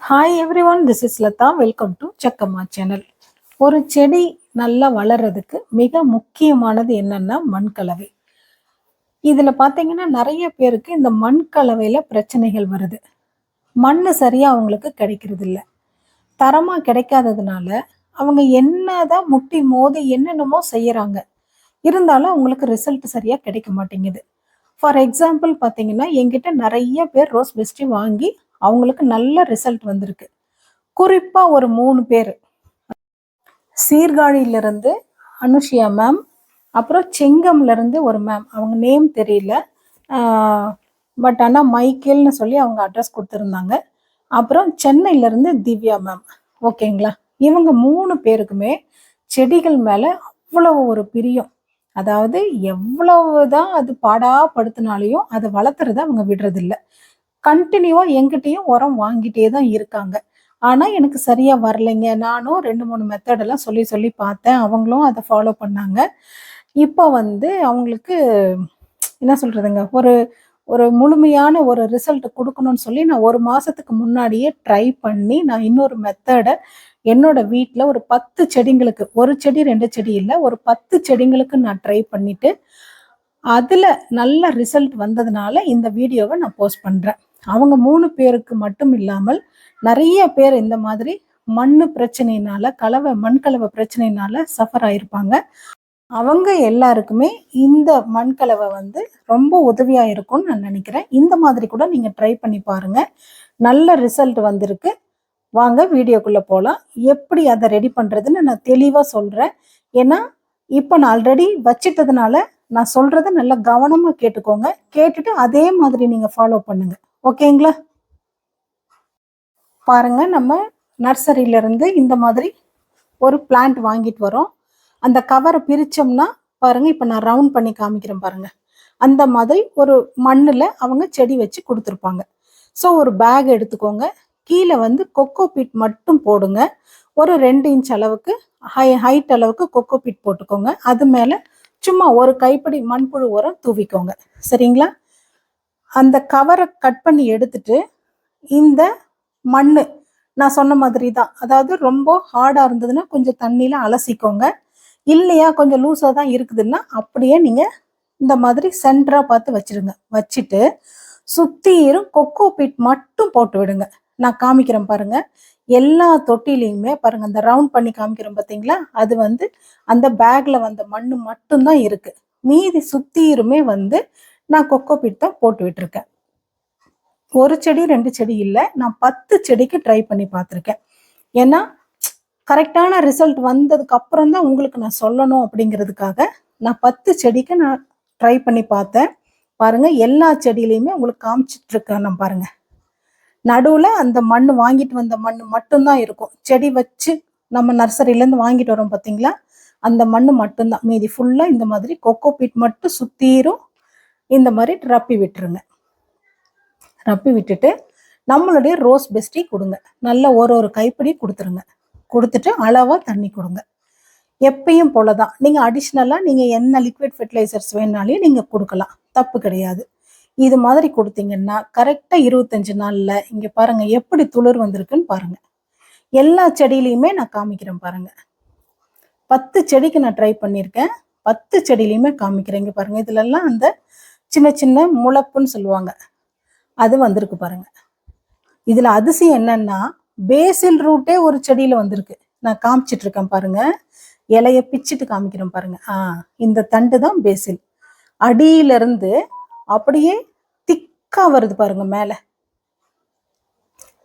Hi everyone this is Latha welcome to Chakkamma channel ஒரு செடி நல்லா வளர்றதுக்கு மிக முக்கியமானது என்னன்னா மண் கலவை. இதில் பார்த்தீங்கன்னா நிறைய பேருக்கு இந்த மண் கலவையில் பிரச்சனைகள் வருது. மண் சரியாக அவங்களுக்கு கிடைக்கிறது இல்லை. தரமாக கிடைக்காததுனால அவங்க என்ன தான் முட்டி மோதி என்னென்னமோ செய்கிறாங்க இருந்தாலும் அவங்களுக்கு ரிசல்ட் சரியாக கிடைக்க மாட்டேங்குது. ஃபார் எக்ஸாம்பிள் பார்த்தீங்கன்னா எங்கிட்ட நிறைய பேர் ரோஸ் பெஸ்டி வாங்கி அவங்களுக்கு நல்ல ரிசல்ட் வந்திருக்கு. குறிப்பாக ஒரு மூணு பேர். சீர்காழியிலிருந்து அனுஷியா மேம் அப்புறம் செங்கம்ல இருந்து ஒரு மேம் அவங்க நேம் தெரியல. பட் ஆனால் மைக்கேல்னு சொல்லி அவங்க அட்ரஸ் கொடுத்துருந்தாங்க. அப்புறம் சென்னையிலேருந்து திவ்யா மேம் ஓகேங்களா இவங்க மூணு பேருக்குமே செடிகள் மேலே அவ்வளோ ஒரு பிரியம். அதாவது எவ்வளவு தான் அது பாடாப்படுத்தினாலையும் அதை வளர்த்துறத அவங்க விடுறதில்ல. கண்டினியூவாக எங்கிட்டயும் உரம் வாங்கிட்டே தான் இருக்காங்க. ஆனால் எனக்கு சரியாக வரலைங்க. நானும் ரெண்டு மூணு மெத்தடெல்லாம் சொல்லி சொல்லி பார்த்தேன். அவங்களும் அதை ஃபாலோ பண்ணாங்க. இப்போ வந்து அவங்களுக்கு என்ன சொல்கிறதுங்க ஒரு ஒரு முழுமையான ஒரு ரிசல்ட் கொடுக்கணும்னு சொல்லி நான் ஒரு மாதத்துக்கு முன்னாடியே ட்ரை பண்ணி நான் இன்னொரு மெத்தடை என்னோட வீட்டில் ஒரு பத்து செடிங்களுக்கு ஒரு செடி ரெண்டு செடி இல்லை ஒரு பத்து செடிங்களுக்கு நான் ட்ரை பண்ணிட்டு அதில் நல்ல ரிசல்ட் வந்ததுனால இந்த வீடியோவை நான் போஸ்ட் பண்ணுறேன் அவங்க மூணு பேருக்கு மட்டும் இல்லாமல் நிறைய பேர் இந்த மாதிரி மண் பிரச்சனையினால கலவை மண் கலவை பிரச்சனையினால சஃபர் ஆயிருப்பாங்க. அவங்க எல்லாருக்குமே இந்த மண் கலவை வந்து ரொம்ப உதவியா இருக்கும்னு நான் நினைக்கிறேன். இந்த மாதிரி கூட நீங்க ட்ரை பண்ணி பாருங்க. நல்ல ரிசல்ட் வந்திருக்கு. வாங்க வீடியோக்குள்ளே போகலாம் எப்படி அதை ரெடி பண்ணுறதுன்னு நான் தெளிவாக சொல்கிறேன் ஏன்னா இப்போ நான் ஆல்ரெடி வச்சிட்டதுனால நான் சொல்கிறத நல்லா கவனமாக கேட்டுக்கோங்க. கேட்டுட்டு அதே மாதிரி நீங்கள் ஃபாலோ பண்ணுங்கள் ஓகேங்களா? பாருங்க நம்ம நர்சரியிலேருந்து இந்த மாதிரி ஒரு பிளான்ட் வாங்கிட்டு வரோம். அந்த கவரை பிரித்தோம்னா பாருங்க இப்போ நான் ரவுண்ட் பண்ணி காமிக்கிறேன் பாருங்க. அந்த மாதிரி ஒரு மண்ணில் அவங்க செடி வச்சு கொடுத்துருப்பாங்க. ஸோ ஒரு பேக் எடுத்துக்கோங்க. கீழே வந்து கொக்கோ பீட் மட்டும் போடுங்க. ஒரு ரெண்டு இன்ச் அளவுக்கு ஹை ஹைட் அளவுக்கு கொக்கோ பீட் போட்டுக்கோங்க. அது மேலே சும்மா ஒரு கைப்பிடி மண்புழு உரம் தூவிக்கோங்க. சரிங்களா? அந்த கவரை கட் பண்ணி எடுத்துட்டு இந்த மண் நான் சொன்ன மாதிரி தான் அதாவது ரொம்ப ஹார்டாக இருந்ததுன்னா கொஞ்சம் தண்ணியில் அலசிக்கோங்க. இல்லையா கொஞ்சம் லூஸாக தான் இருக்குதுன்னா அப்படியே நீங்கள் இந்த மாதிரி சென்டராக பார்த்து வச்சிருங்க. வச்சுட்டு சுத்தீரும் கொக்கோ பீட் மட்டும் போட்டு விடுங்க. நான் காமிக்கிறேன் பாருங்க. எல்லா தொட்டிலையுமே பாருங்க அந்த ரவுண்ட் பண்ணி காமிக்கிறோம் பார்த்தீங்களா அது வந்து அந்த பேக்ல வந்த மண் மட்டும்தான் இருக்கு. மீதி சுத்தீருமே வந்து நான் கொக்கோ பீட் தான் போட்டு விட்டுருக்கேன். ஒரு செடி ரெண்டு செடி இல்லை. நான் பத்து செடிக்கு ட்ரை பண்ணி பார்த்துருக்கேன். ஏன்னா கரெக்டான ரிசல்ட் வந்ததுக்கு அப்புறம் தான் உங்களுக்கு நான் சொல்லணும் அப்படிங்கிறதுக்காக நான் பத்து செடிக்கு நான் ட்ரை பண்ணி பார்த்தேன். பாருங்க எல்லா செடியிலையுமே உங்களுக்கு காமிச்சிட்டு இருக்கேன் நான் பாருங்க. நடுவில் அந்த மண் வாங்கிட்டு வந்த மண் மட்டும்தான் இருக்கும். செடி வச்சு நம்ம நர்சரியிலேருந்து வாங்கிட்டு வரோம் பார்த்தீங்களா? அந்த மண் மட்டும்தான். மீதி ஃபுல்லாக இந்த மாதிரி கொக்கோ பீட் மட்டும் சுத்தீரும் இந்த மாதிரி ரப்பி விட்டுருங்க. ரப்பி விட்டுட்டு நம்மளுடைய ரோஸ் பெஸ்டி கொடுங்க. நல்ல ஒரு ஒரு கைப்பிடி கொடுத்துருங்க. கொடுத்துட்டு அளவாக தண்ணி கொடுங்க. எப்பயும் போல தான் நீங்கள் அடிஷ்னலாக நீங்கள் என்ன லிக்விட் ஃபெர்டிலைசர்ஸ் வேணாலையும் நீங்கள் கொடுக்கலாம். தப்பு கிடையாது. இது மாதிரி கொடுத்தீங்கன்னா கரெக்டாக இருபத்தஞ்சு நாளில் இங்கே பாருங்கள் எப்படி துளிர் வந்திருக்குன்னு பாருங்கள் எல்லா செடியிலையுமே நான் காமிக்கிறேன் பாருங்கள் பத்து செடிக்கு நான் ட்ரை பண்ணியிருக்கேன். பத்து செடியிலையுமே காமிக்கிறேன். இங்கே பாருங்கள் இதுலெல்லாம் அந்த சின்ன சின்ன முளப்புன்னு சொல்லுவாங்க. அது வந்திருக்கு பாருங்க. இதில் அதிசயம் என்னன்னா பேசில் ரூட்டே ஒரு செடியில் வந்திருக்கு. நான் காமிச்சிட்டு இருக்கேன் பாருங்க. இலைய பிச்சுட்டு காமிக்கிறேன் பாருங்க. ஆ இந்த தண்டு தான் பேசில் அடியிலிருந்து அப்படியே திக்கா வருது பாருங்க மேலே.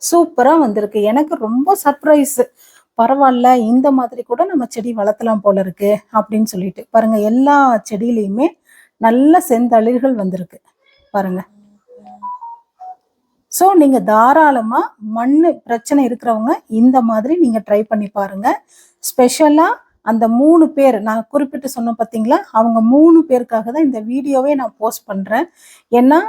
சூப்பரா வந்திருக்கு. எனக்கு ரொம்ப சர்ப்ரைஸ் பரவாயில்ல இந்த மாதிரி கூட நம்ம செடி வளர்த்தலாம் போல இருக்கு அப்படின்னு சொல்லிட்டு. பாருங்க எல்லா செடியிலையுமே நல்ல செந்தளிர்கள் வந்திருக்கு. பாருங்க. ஸோ நீங்க தாராளமா மண் பிரச்சனை இருக்கிறவங்க இந்த மாதிரி நீங்க ட்ரை பண்ணி பாருங்க. ஸ்பெஷலா அந்த மூணு பேர் நான் குறிப்பிட்டு சொன்னேன் பார்த்தீங்களா அவங்க மூணு பேருக்காக தான் இந்த வீடியோவே நான் போஸ்ட் பண்றேன். ஏன்னா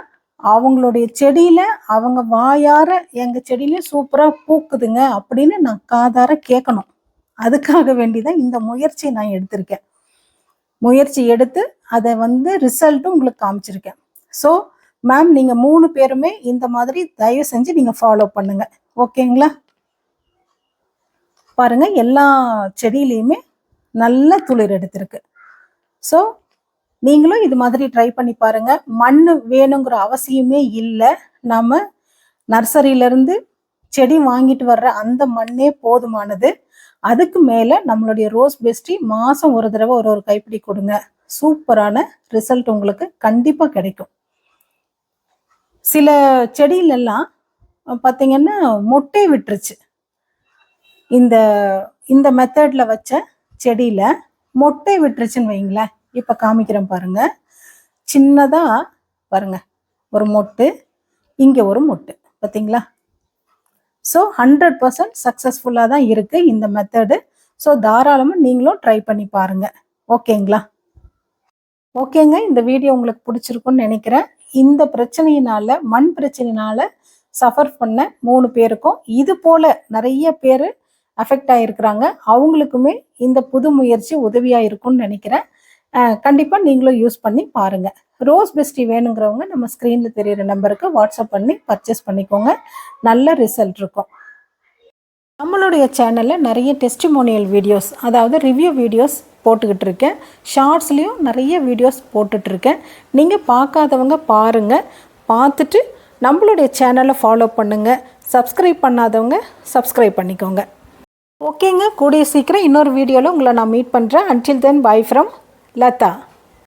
அவங்களுடைய செடியில அவங்க வாயார எங்க செடியில சூப்பரா பூக்குதுங்க அப்படின்னு நான் காதார கேட்கணும் அதுக்காக வேண்டிதான் இந்த முயற்சியை நான் எடுத்திருக்கேன். முயற்சி எடுத்து அதை வந்து ரிசல்ட்டும் உங்களுக்கு காமிச்சிருக்கேன். ஸோ மேம் நீங்கள் மூணு பேருமே இந்த மாதிரி தயவு செஞ்சு நீங்கள் ஃபாலோ பண்ணுங்க. ஓகேங்களா பாருங்கள் எல்லா செடியிலையுமே நல்ல துளிர் எடுத்திருக்கு. ஸோ நீங்களும் இது மாதிரி ட்ரை பண்ணி பாருங்கள் மண் வேணுங்கிற அவசியமே இல்லை. நம்ம நர்சரியிலேருந்து செடி வாங்கிட்டு வர்ற அந்த மண்ணே போதுமானது. அதுக்கு மேலே நம்மளுடைய ரோஸ் பெஸ்டி மாதம் ஒரு தடவை ஒரு ஒரு கைப்பிடி கொடுங்க. சூப்பரான ரிசல்ட் உங்களுக்கு கண்டிப்பாக கிடைக்கும். சில செடியிலெல்லாம் பார்த்தீங்கன்னா மொட்டை விட்டுருச்சு. இந்த இந்த மெத்தடில் வச்ச செடியில் மொட்டை விட்டுருச்சுன்னு வைங்களேன். இப்போ காமிக்கிறேன் பாருங்க. சின்னதாக பாருங்க. ஒரு மொட்டு இங்கே ஒரு மொட்டு. பார்த்தீங்களா ஸோ ஹண்ட்ரட் பர்சன்ட் சக்ஸஸ்ஃபுல்லாக தான் இருக்குது இந்த மெத்தடு ஸோ தாராளமாக நீங்களும் ட்ரை பண்ணி பாருங்க. ஓகேங்களா ஓகேங்க இந்த வீடியோ உங்களுக்கு பிடிச்சிருக்குன்னு நினைக்கிறேன். இந்த பிரச்சனையினால மண் பிரச்சனையினால சஃபர் பண்ண மூணு பேருக்கும் இது போல் நிறைய பேர் அஃபெக்ட் ஆகிருக்கிறாங்க அவங்களுக்குமே இந்த புது முயற்சி உதவியாக இருக்கும்னு நினைக்கிறேன். கண்டிப்பாக நீங்களும் யூஸ் பண்ணி பாருங்கள் ரோஸ் பெஸ்டி வேணுங்கிறவங்க நம்ம ஸ்க்ரீனில் தெரியிற நம்பருக்கு வாட்ஸ்அப் பண்ணி பர்ச்சேஸ் பண்ணிக்கோங்க. நல்ல ரிசல்ட் இருக்கும். நம்மளுடைய சேனலில் நிறைய டெஸ்டிமோனியல் வீடியோஸ் அதாவது ரிவ்யூ வீடியோஸ் போட்டுக்கிட்டு இருக்கேன். ஷார்ட்ஸ்லேயும் நிறைய வீடியோஸ் போட்டுட்ருக்கேன் நீங்கள் பார்க்காதவங்க பாருங்கள் பார்த்துட்டு நம்மளுடைய சேனலை ஃபாலோ பண்ணுங்கள் சப்ஸ்கிரைப் பண்ணாதவங்க சப்ஸ்கிரைப் பண்ணிக்கோங்க. ஓகேங்க. கூடிய சீக்கிரம் இன்னொரு வீடியோவில் உங்களை நான் மீட் பண்ணுறேன் until then bye from Latha